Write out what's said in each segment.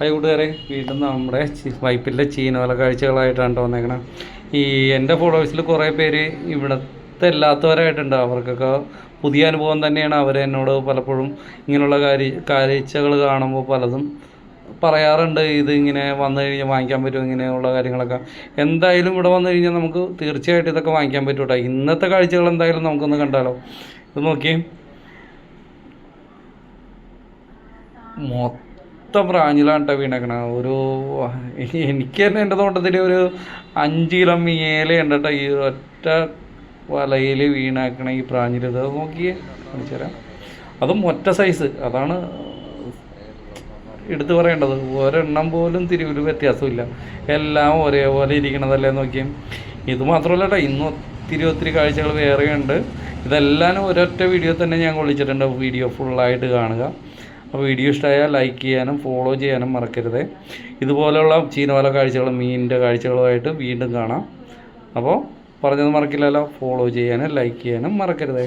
Hi കൂട്ടുകാരെ. വീണ്ടും നമ്മുടെ വൈപ്പിലെ ചീനോല കാഴ്ചകളായിട്ടാണ് തോന്നിയേക്കണം ഈ എന്റെ ഫോളോവേഴ്സിൽ കുറേ പേര് ഇവിടുത്തെ അല്ലാത്തവരായിട്ടുണ്ട്. അവർക്കൊക്കെ പുതിയ അനുഭവം തന്നെയാണ് അവർ എന്നോട് പലപ്പോഴും ഇങ്ങനെയുള്ള കാര്യ കാഴ്ചകൾ കാണുമ്പോൾ പലതും പറയാറുണ്ട്. ഇത് ഇങ്ങനെ വന്നു കഴിഞ്ഞാൽ വാങ്ങിക്കാൻ പറ്റും ഇങ്ങനെയുള്ള കാര്യങ്ങളൊക്കെ. എന്തായാലും ഇവിടെ വന്നു കഴിഞ്ഞാൽ നമുക്ക് തീർച്ചയായിട്ടും ഇതൊക്കെ വാങ്ങിക്കാൻ പറ്റും കേട്ടോ. ഇന്നത്തെ കാഴ്ചകൾ എന്തായാലും നമുക്കൊന്ന് കണ്ടാലോ? ഇത് നോക്കിയേ. മൊത്തം ബ്രാഞ്ചിലാണ് കേട്ടോ വീണേക്കണ. ഒരു എനിക്ക് തന്നെ എന്റെ തോട്ടത്തിൽ ഒരു അഞ്ച് കിലോ മീല ഉണ്ട് ഈ ഒറ്റ വലയിൽ വീണേക്കണ ഈ പ്രാഞ്ഞിൽ ഇത് നോക്കിയേ കാണിച്ചു അതും ഒറ്റ സൈസ് അതാണ് എടുത്തു പറയേണ്ടത്. ഒരെണ്ണം പോലും തിരിവിൽ വ്യത്യാസമില്ല. എല്ലാം ഒരേപോലെ ഇരിക്കണതല്ലേ നോക്കിയും. ഇത് മാത്രമല്ല കേട്ടോ ഇന്ന് ഒത്തിരി ഒത്തിരി കാഴ്ചകൾ വേറെയുണ്ട്. ഇതെല്ലാം ഒരൊറ്റ വീഡിയോ തന്നെ ഞാൻ കൊള്ളിച്ചിട്ടുണ്ട്. വീഡിയോ ഫുള്ളായിട്ട് കാണുക. അപ്പോൾ വീഡിയോ ഇഷ്ടമായാൽ ലൈക്ക് ചെയ്യാനും ഫോളോ ചെയ്യാനും മറക്കരുത്. ഇതുപോലെയുള്ള ചീനവല കാഴ്ചകളും മീനിന്റെ കാഴ്ചകളുമായിട്ട് വീണ്ടും കാണാം. അപ്പോൾ പറഞ്ഞത് മറക്കില്ലല്ലോ. ഫോളോ ചെയ്യാനും ലൈക്ക് ചെയ്യാനും മറക്കരുത്.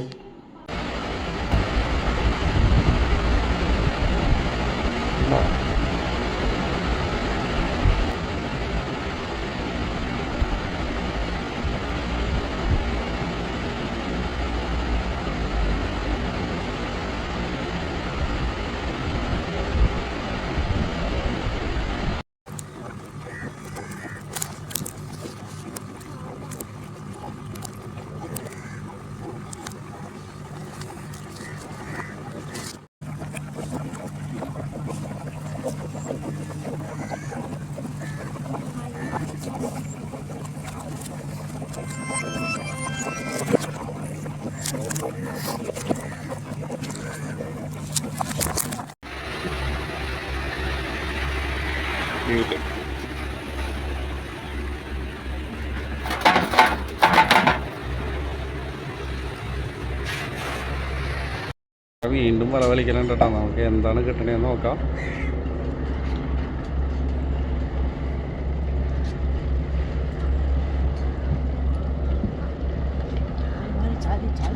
വീണ്ടും വല വലിക്കലുണ്ട് കേട്ടോ. നമുക്ക് എന്താണ് കിട്ടണേന്ന് നോക്കാം.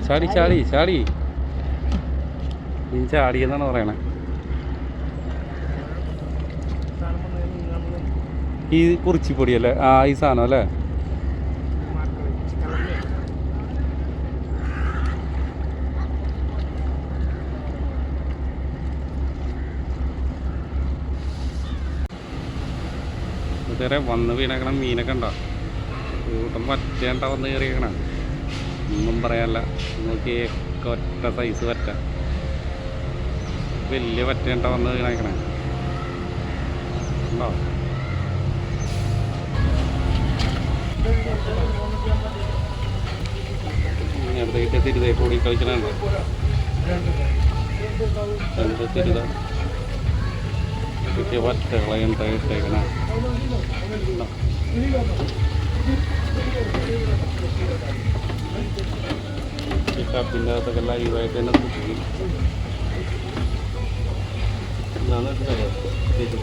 ചാടി ചാടി. ചാടി നീ ചാടി എന്നാണ് പറയണേ. ഈ കുറിച്ചിപ്പൊടി അല്ലേ? ആ ഈ സാധനം അല്ലേ? ഇതുവരെ വന്ന് വീണേക്കണം മീനൊക്കെ ഉണ്ടോ? കൂട്ടം പറ്റേണ്ട വന്ന് കയറിയേക്കണ. ഒന്നും പറയാനല്ല. നോക്കി ഒറ്റ സൈസ് പറ്റ. വലിയ പറ്റേണ്ട വന്ന് വീണേക്കണേ ഉണ്ടോ? നേരത്തെ തിരുതേ കൂടി കളിക്കണുണ്ട്. Kikewat kalayan tayo tayo na. Kita pindah tagala iway tayo na tutuwi. Lalo tayo. Dito.